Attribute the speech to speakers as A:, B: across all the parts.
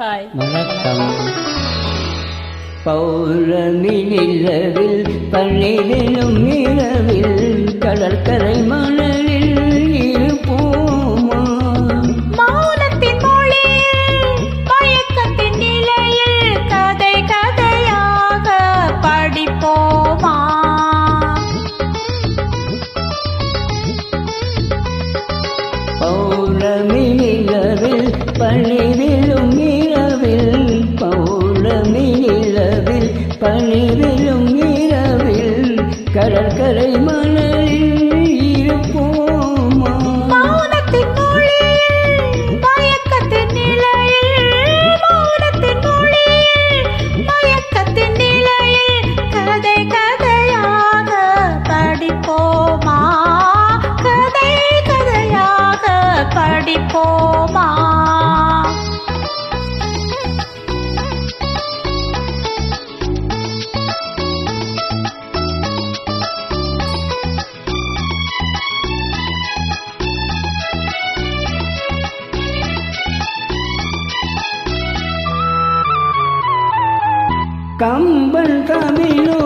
A: Hi
B: வணக்கம். பௌர்ணமி நிலவில் பன்னிரிலும் இரவில் கடற்கரை மணலில் இருப்போமா?
A: மௌனத்தின் மொழியில் மயக்கத்தின் நிலையில் கதை கதையாக படிப்போமா?
B: பௌர்ணமி நிலவில் பன்னிரிலும் நிலவில் கம்பன் தமிழோ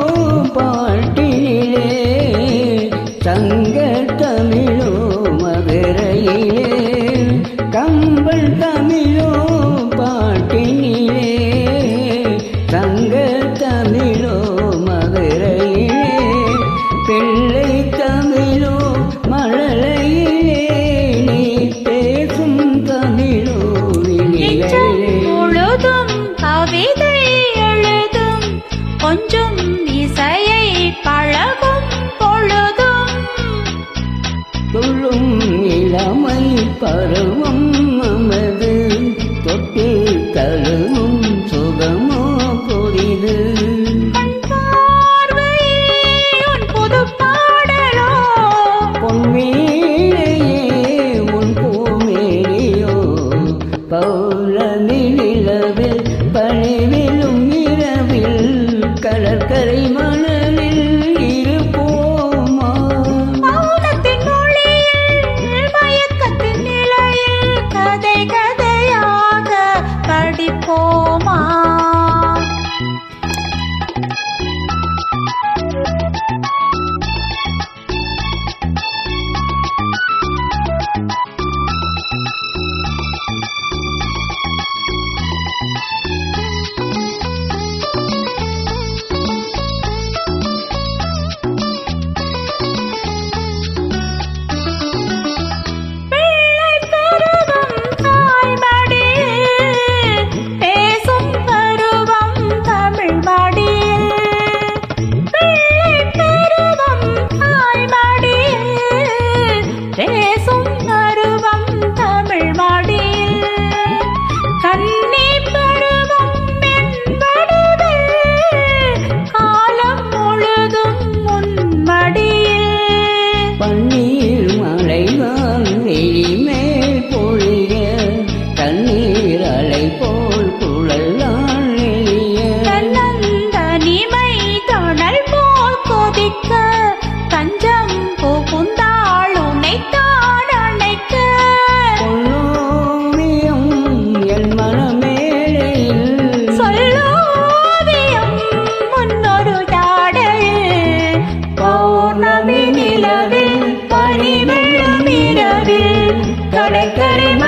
B: பாட்டிலே சங்க தமிழோ மதுரையிலே. கம்பன் தமிழ்
A: இசையை பழகும் பொழுதும்.
B: துள்ளும் இளமை பருவம் 你。कर